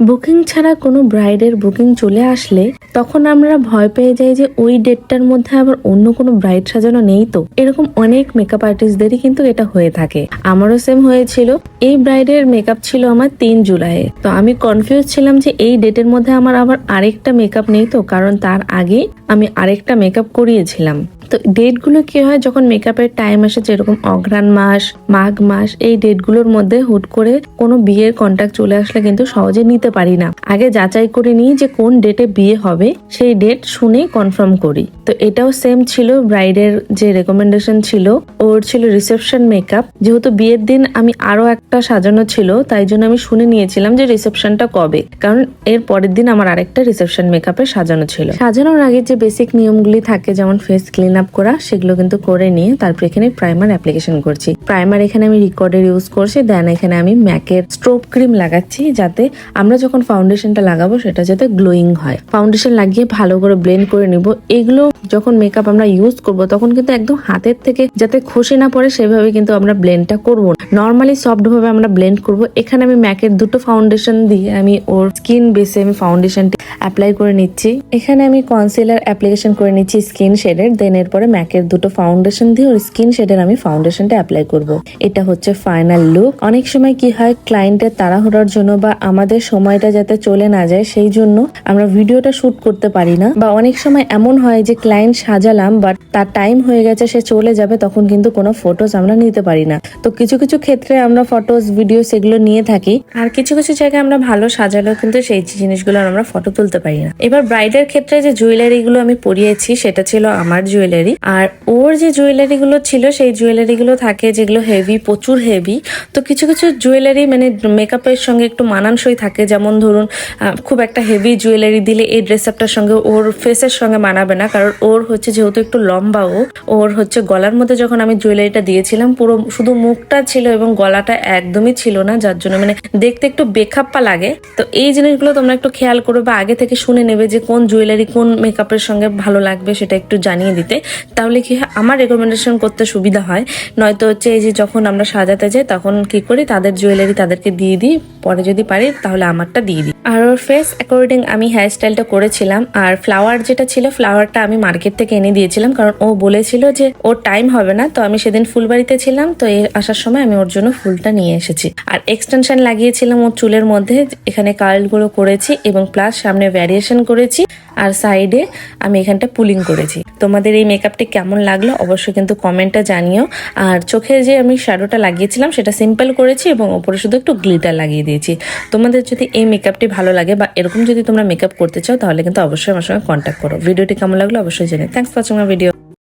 Booking ছাড়া কোনো ব্রাইডের booking চলে আসলে তখন আমরা ভয় পেয়ে যাই যে ওই ডেটটার মধ্যে আবার অন্য কোনো ব্রাইড সাজানো নেই তো। এরকম অনেক মেকআপ আর্টিস্টদেরই কিন্তু এটা হয়ে থাকে। আমারও সেম হয়েছিল। এই ব্রাইডের মেকআপ ছিল আমার তিন জুলাইয়ে। তো আমি কনফিউজ ছিলাম যে এই ডেটের মধ্যে আমার আবার আরেকটা মেকআপ নেই তো, কারণ তার আগে আমি আরেকটা মেকআপ করিয়েছিলাম। তো ডেটগুলো কি হয় যখন মেকআপের টাইম আসে, যেরকম অঘ্রাণ মাস, মাঘ মাস, এই ডেটগুলোর মধ্যে হুট করে কোনো বিয়ের কন্ট্যাক্ট চলে আসলে কিন্তু সহজে নিতে পারি না। আগে যাচাই করে নিই যে কোন ডেটে বিয়ে হবে, সেই ডেট শুনে কনফার্ম করি। তো এটাও সেম ছিল ব্রাইডের যে রেকমেন্ডেশন ছিল, ওর ছিল রিসেপশন মেকআপ যেহেতু বিয়ের দিন আমি আরও একটা সাজানো ছিল, তাই জন্য আমি শুনে নিয়েছিলাম যে রিসেপশনটা কবে। কারণ এর পরের দিন আমার আরেকটা রিসেপশন মেকআপে সাজানো ছিল। সাজানোর আগে যে বেসিক নিয়মগুলি থাকে, যেমন ফেস ক্লিন আপ করা, সেগুলো কিন্তু করে নিয়ে তারপর এখানে প্রাইমার অ্যাপ্লিকেশন করছি। প্রাইমার এখানে আমি রিকর্ডের ইউজ করছি দেন এখানে আমি ম্যাকের স্ট্রোব ক্রিম লাগাচ্ছি যাতে আমরা যখন ফাউন্ডেশনটা লাগাবো সেটা যাতে গ্লোয়িং হয়। ফাউন্ডেশন লাগিয়ে ভালো করে ব্লেন্ড করে নিব। এগুলো যখন মেকআপ আমরা ইউজ করব, তখন কিন্তু একদম হাতের থেকে যাতে খসে না পড়ে সেভাবে কিন্তু আমরা ব্লেন্ডটা করব নর্মালি সফট ভাবে আমরা ব্লেন্ড করব। এখানে আমি ম্যাকের দুটো ফাউন্ডেশন দিয়ে আমি ওর স্কিন বেসে আমি ফাউন্ডেশনটি অ্যাপ্লাই করে নিচ্ছি। এখানে আমি কনসিলার অ্যাপ্লিকেশন করে নিচ্ছি স্কিন শেডের দেন এরপরে ম্যাকের দুটো ফাউন্ডেশন দিয়ে ওর স্কিন শেডের আমি ফাউন্ডেশনটা অ্যাপ্লাই করব। এটা হচ্ছে ফাইনাল লুক অনেক সময় কি হয় ক্লায়েন্টের তাড়াহুড়ার জন্য বা আমাদের সময়টা যাতে চলে না যায়, সেই জন্য আমরা ভিডিওটা শুট করতে পারি না। বা অনেক সময় এমন হয় যে ক্লায়েন্ট সাজালাম বাট তার টাইম হয়ে গেছে, সে চলে যাবে, তখন কিন্তু কোনো ফটোস আমরা নিতে পারি না। তো কিছু কিছু ক্ষেত্রে আমরা ফটোস ভিডিও সেগুলো নিয়ে থাকি। আর কিছু কিছু জায়গায় আমরা ভালো সাজালেও কিন্তু সেই জিনিসগুলো আমরা ফটো তুলতে পারি না। এবার ব্রাইডের ক্ষেত্রে যে জুয়েলারি গুলো আমি পরিয়েছি, সেটা ছিল আমার জুয়েলারি আর ওর যে জুয়েলারি গুলো ছিল, সেই জুয়েলারি গুলো থাকে যেগুলো হেভি প্রচুর হেভি তো কিছু কিছু জুয়েলারি মানে মেকআপের সঙ্গে একটু মানানসই থাকে। যেমন ধরুন খুব একটা হেভি জুয়েলারি দিলে এই ড্রেস আপটার সঙ্গে ওর ফেসের সঙ্গে মানাবে না। কারণ ওর হচ্ছে যেহেতু একটু লম্বা ও, ওর হচ্ছে গলার মধ্যে যখন আমি জুয়েলারিটা দিয়েছিলাম, পুরো শুধু মুখটা ছিল এবং গলাটা একদমই ছিল না। যার জন্য মানে দেখতে একটু বেখাপ্পা লাগে। তো এই জিনিসগুলো তোমরা একটু খেয়াল করো বা আগে থেকে শুনে নেবে যে কোন জুয়েলারি কোন মেকআপের সঙ্গে ভালো লাগবে সেটা একটু জানিয়ে দিতে। তাহলে কি আমার রেকমেন্ডেশন করতে সুবিধা হয়? নয়তো হচ্ছে এই যে যখন আমরা সাজাতে যাই, তখন কি করি? তাদের জুয়েলারি তাদেরকে দিয়ে দিই, পরে যদি পারি, তাহলে আমারটা দিয়ে দিই। আর ওর ফেস অ্যাকর্ডিং আমি হেয়ার স্টাইলটা করেছিলাম, আর ফ্লাওয়ার যেটা ছিল ফ্লাওয়ারটা আমি মার্কেট থেকে এনে দিয়েছিলাম, কারণ ও বলেছিল যে ওর টাইম হবে না, তো আমি সেদিন ফুলবাড়িতে ছিলাম, তো এই আসার সময় আমি ওর জন্য ফুলটা নিয়ে এসেছি। আর এক্সটেনশন লাগিয়েছিলাম ওর চুলের মধ্যে, এখানে কার্লগুলো করেছি এবং প্লাস সামনে ভ্যারিয়েশন করেছি, আর সাইডে আমি এখানটা পুলিং করেছি। তোমাদের এই মেকআপটি কেমন লাগল অবশ্যই কিন্তু কমেন্টে জানিও। আর চোখে যে আমি শ্যাডোটা লাগিয়েছিলাম, সেটা সিম্পল করেছি এবং ওপরে শুধু একটু গ্লিটার লাগিয়ে দিয়েছি। তোমাদের যদি এই মেকআপটি ভালো লাগে বা এরকম যদি তোমরা মেকআপ করতে চাও, তাহলে কিন্তু অবশ্যই আমার সঙ্গে কন্ট্যাক্ট করো। ভিডিওটি কেমন লাগল অবশ্যই জেনে থ্যাংকস ফর ওয়াচিং ভিডিও